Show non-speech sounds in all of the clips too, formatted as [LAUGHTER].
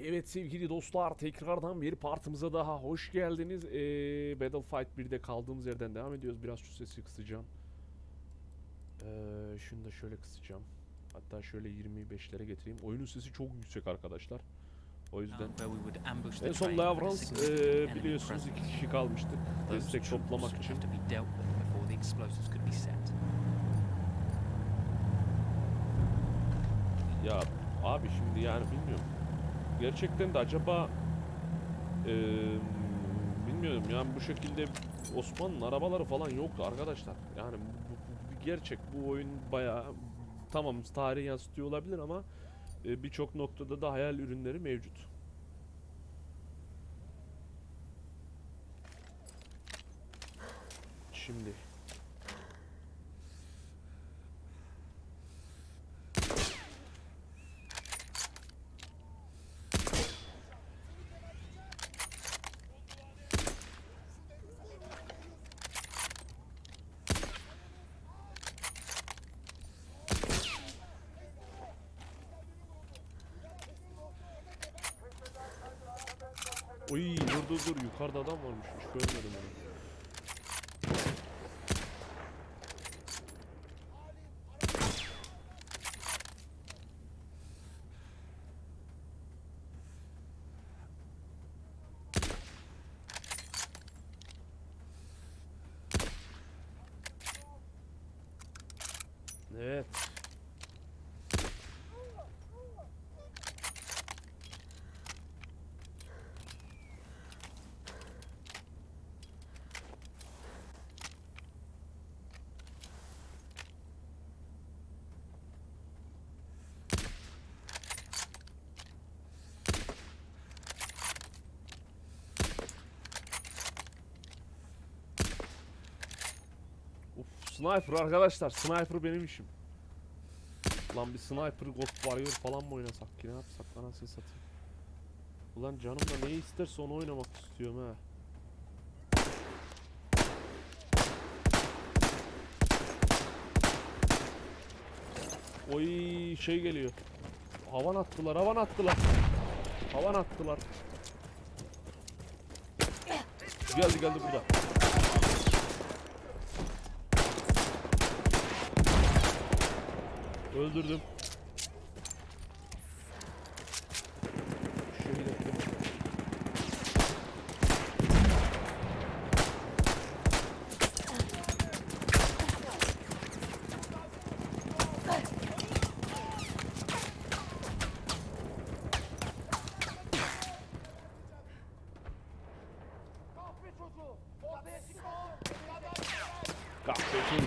Evet sevgili dostlar tekrardan bir partimize daha hoş geldiniz. Ee, Battlefight 1'de kaldığımız yerden devam ediyoruz. Biraz şu sesi kısacağım. Ee, şunu da şöyle kısacağım. Hatta şöyle 25'lere getireyim. Oyunun sesi çok yüksek arkadaşlar. O yüzden. En son Lavrans enemy biliyorsunuz iki kişi kalmıştık. Those Destek toplamak için. Ya abi şimdi yani bilmiyorum. Gerçekten de acaba eee, bilmiyorum yani bu şekilde Osmanlı arabaları falan yoktu arkadaşlar. Yani bu, bu- gerçek. Bu oyun bayağı tamam tarihi yansıtıyor olabilir ama e, birçok noktada da hayal ürünleri mevcut. Şimdi yukarıda adam varmış hiç görmedim onu. Evet. Uf, sniper arkadaşlar. Sniper benim işim. Lan bir sniper Ghost Warrior falan mı oynasak ki ne yapsak lan nasıl satayım. Ulan canım da neyi isterse onu oynamak istiyorum ha. Oy şey geliyor. Havan attılar, havan attılar. Havan attılar. Geldi geldi burada. Öldürdüm. Şöyle yapayım. Kahpe çocuğu.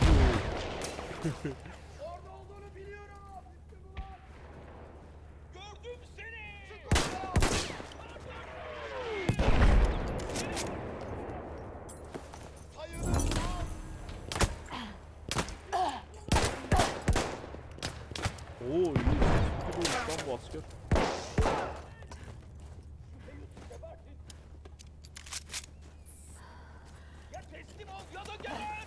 Orada olduğunu biliyorum. Gördüm seni. Sayılır. Oo iyi. Sıkı olmuş lan bu asker. Ya teslim ol ya da geber.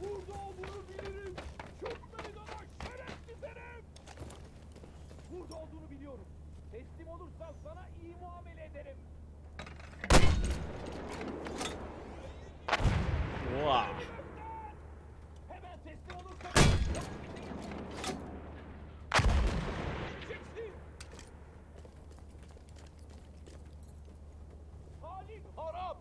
Burada olduğunu bilirim. Çok meydana şerefsiz herif. Burada olduğunu biliyorum. Teslim olursan sana iyi muamele ederim. Oha. Hemen teslim olursan... Çeksin. Halim harap.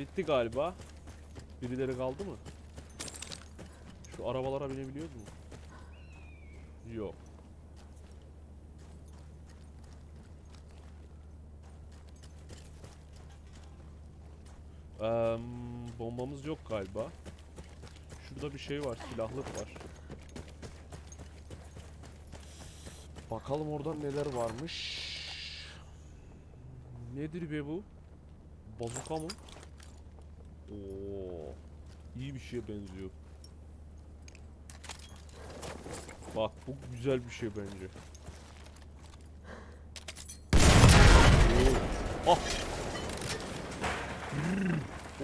Bitti galiba. Birileri kaldı mı? Şu arabalara binebiliyoruz mu? Yok. Eee, bombamız yok galiba. Şurada bir şey var, silahlık var. Bakalım oradan neler varmış. Nedir be bu? Bazuka mı? Oo. İyi bir şeye benziyor. Bak bu güzel bir şey bence. Oo. Ah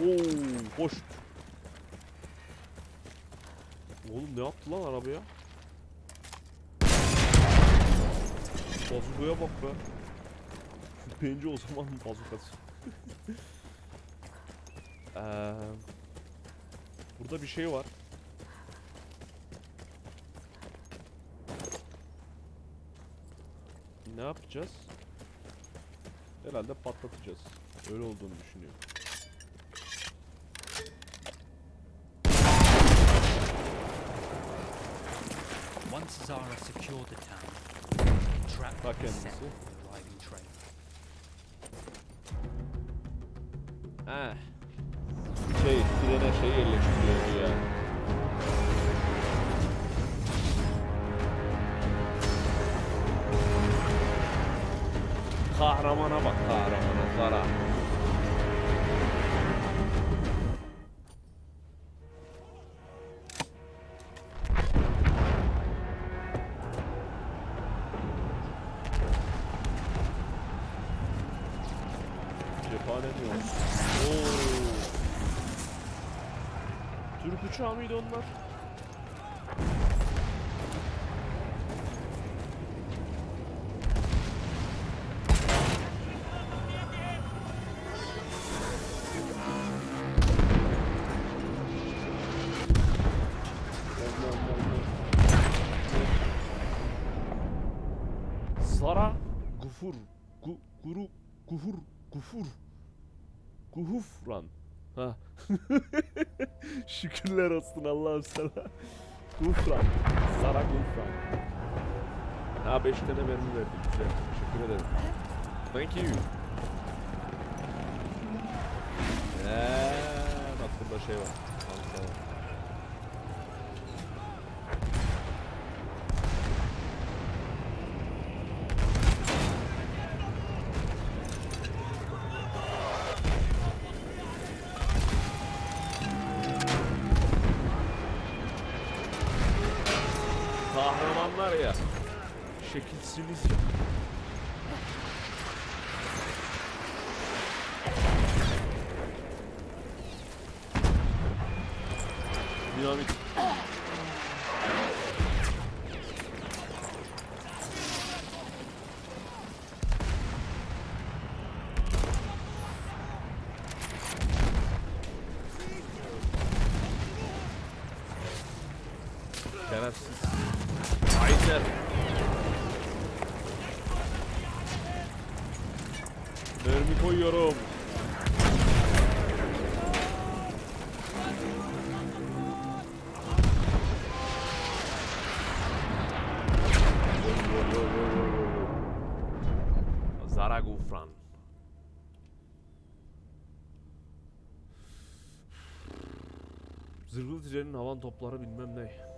Oo, hoş. Oğlum ne yaptı lan arabaya? Bazukaya bak be. Bence o zaman [LAUGHS] bazukası. Eee burada bir şey var. Ne yapacağız? Herhalde patlatacağız. Öyle olduğunu düşünüyorum. Once Zara secured the town, trap Bak kendisi. Kahramana bak kahramana Zara. Cephane diyor. Oo. Türk uçağı mıydı onlar? Gufur Gu, Guru Gufur Gufur Guhufran Ha. [LAUGHS] Şükürler olsun Allah'ım sana. Gufran Zara Gufran Ha 5 tane mermi verdi güzel. Teşekkür ederim. Thank you. Eee bak burada şey var. Hamza var Kahramanlar ya. Şekilsiniz ya. Dinamit. Şerefsiz. Haydi. Mermi koyuyorum. Zara Gufran. Zırhlı trenin havan topları bilmem ne.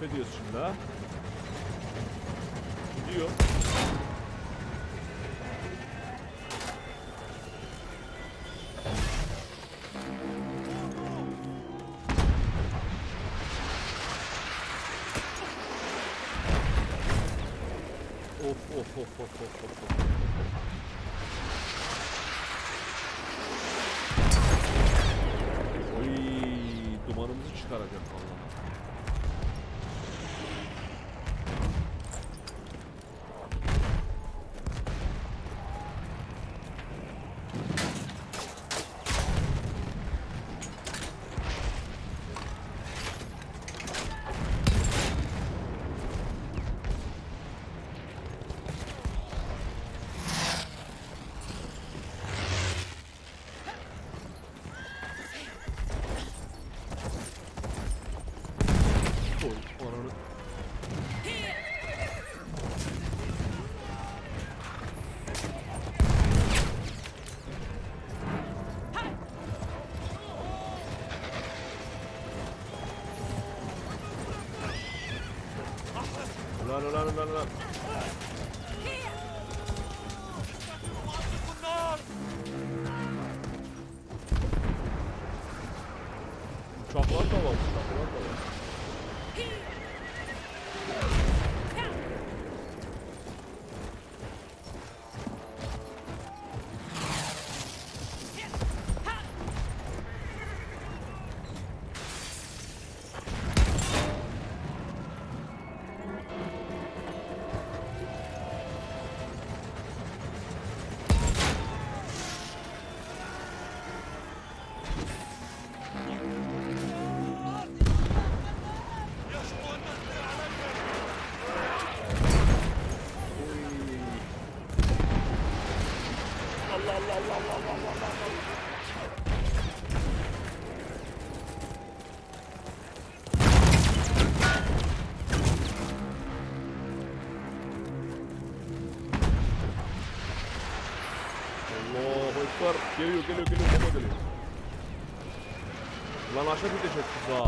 Sürene mahvediyoruz şimdi ha. Gidiyor. Ulan ulan ulan. Uçaklar da var, uçaklar da var. Allah Allah Allah Allah Allah Allah Allah. Allahu Ekber. Geliyor geliyor geliyor bomba geliyor. Lan aşağı gidecek kız ha.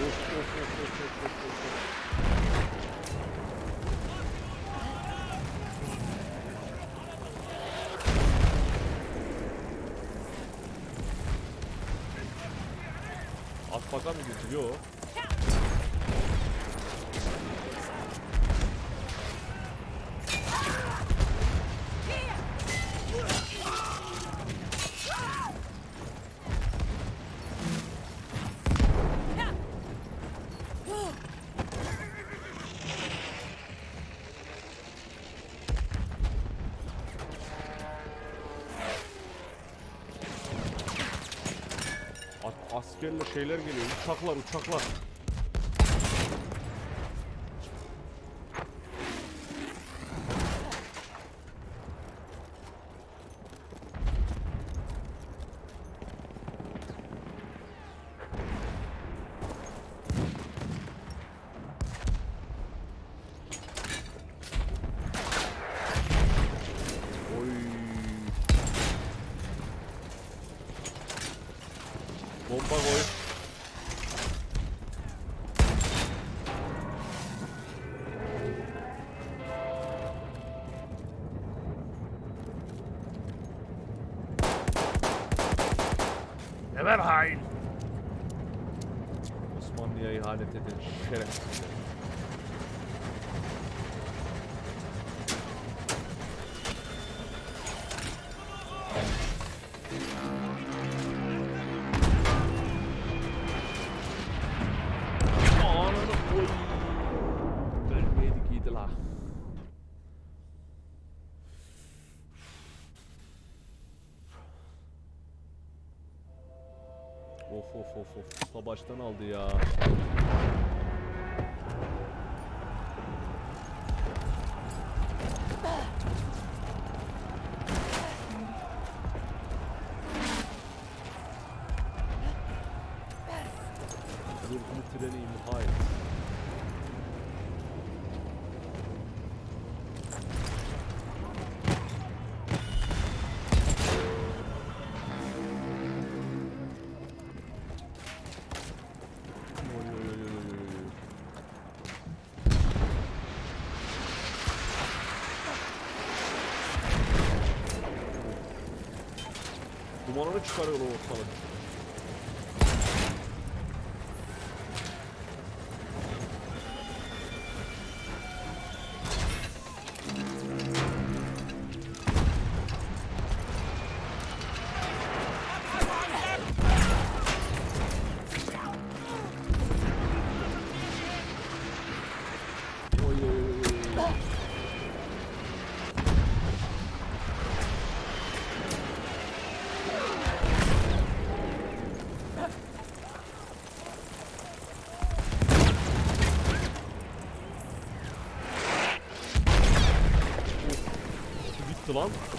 Of of of of of of of. Atbaka mı gitti? Yo. At- askerle şeyler geliyor. Uçaklar uçaklar. Bomba koy. Geber hain. Osmanlı'ya ihanet eden şerefsizler. Of of of of. Usta baştan aldı ya. Dumanını çıkarıyor ortalık. Gitti lan.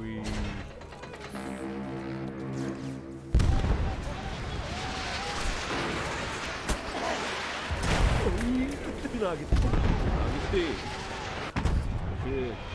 Oy. Oy, gitti bina gitti. Bina gitti. Peki. Bina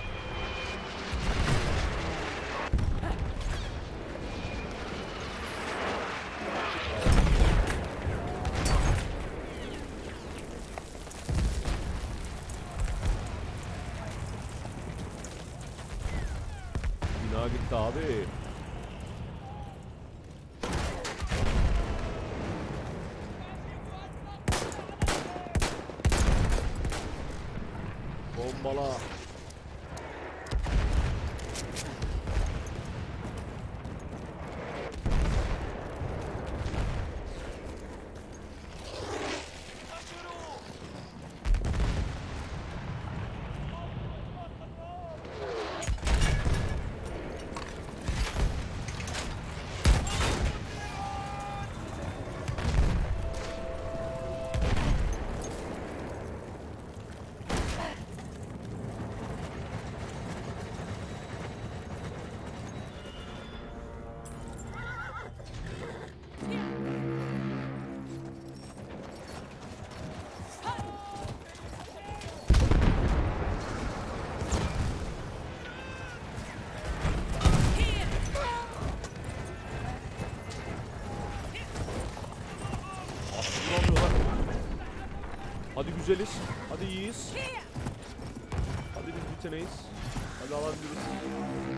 güzeliz. Hadi iyiyiz. Hadi biz biteneyiz. Hadi alabiliriz.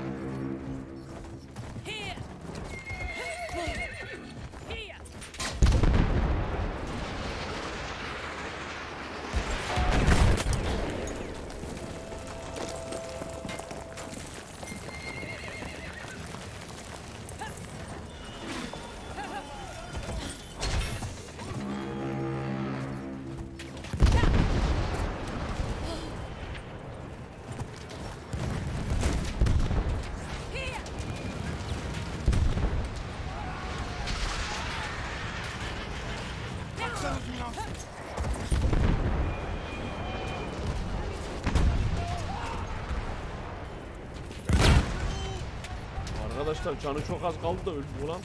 Arkadaşlar canı çok az kaldı da öldü ulan.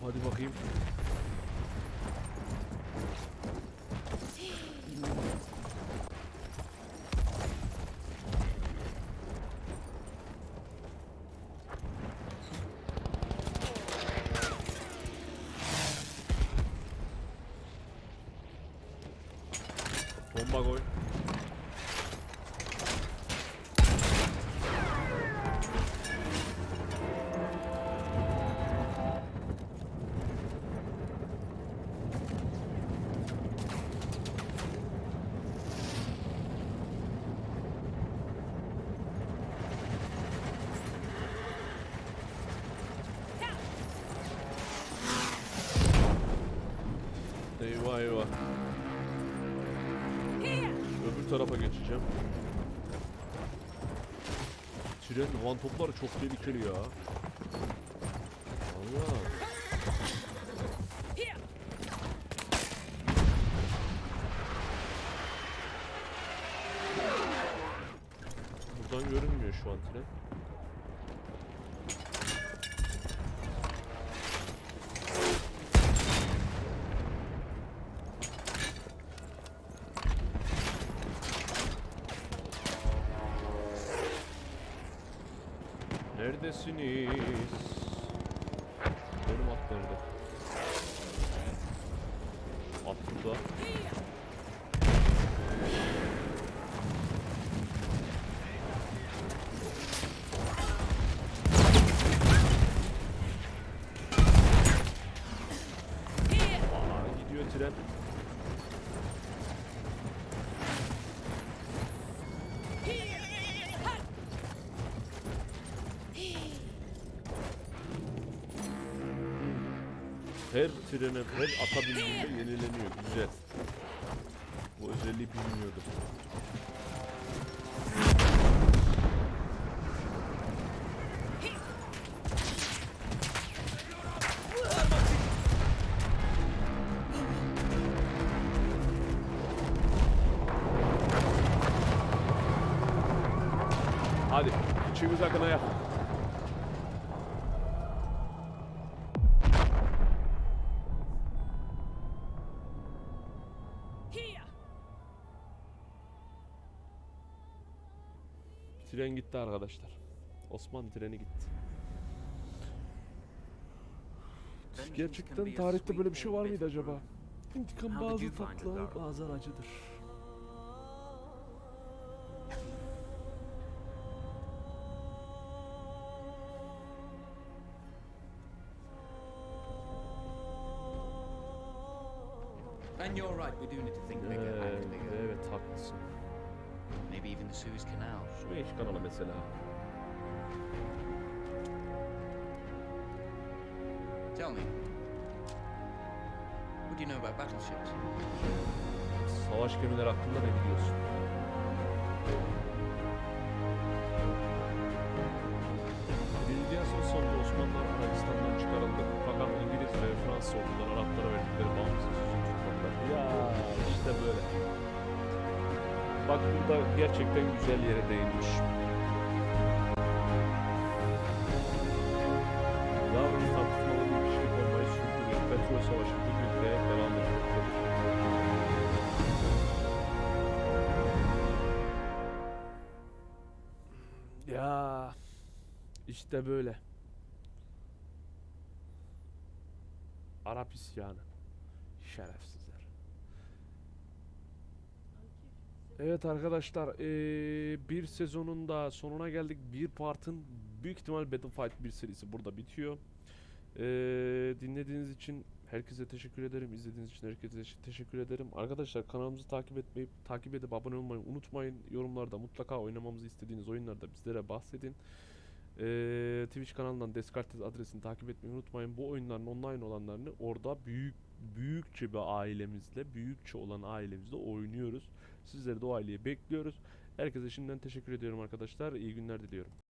Hadi bakayım. Bomba koy. Tren havan topları çok tehlikeli ya. Allah. Buradan görünmüyor şu an tren. Neredesiniz? nerede? At burada. Aa, gidiyor tren. Her trene, her ata bindiğinde yenileniyor. Güzel. Bu özelliği bilmiyordum. Tren gitti arkadaşlar. Osmanlı treni gitti. Gerçekten tarihte böyle bir şey var mıydı acaba? İntikam bazı tatlı, bazen acıdır. Mesela. Tell me, what do you know about battleships? Savaş gemileri hakkında ne biliyorsun? Birinci Dünya Savaşı sonunda Osmanlılar Arabistan'dan çıkarıldı. Fakat İngiliz ve Fransız orduları Araplara verdikleri bağımsız sözü tutmadılar. Ya işte böyle. Bak burada gerçekten güzel yere değinmiş. İşte böyle. Arap isyanı. Şerefsizler. Evet arkadaşlar eee, bir sezonun da sonuna geldik. Bir partın büyük ihtimal Battlefight 1 serisi burada bitiyor. Eee, dinlediğiniz için herkese teşekkür ederim. İzlediğiniz için herkese teş- teşekkür ederim. Arkadaşlar kanalımızı takip etmeyi, takip edip abone olmayı unutmayın. Yorumlarda mutlaka oynamamızı istediğiniz oyunlarda bizlere bahsedin. Eee, Twitch kanalından Descartes adresini takip etmeyi unutmayın. Bu oyunların online olanlarını orada büyük büyükçe bir ailemizle, büyükçe olan ailemizle oynuyoruz. Sizleri de o aileye bekliyoruz. Herkese şimdiden teşekkür ediyorum arkadaşlar. İyi günler diliyorum.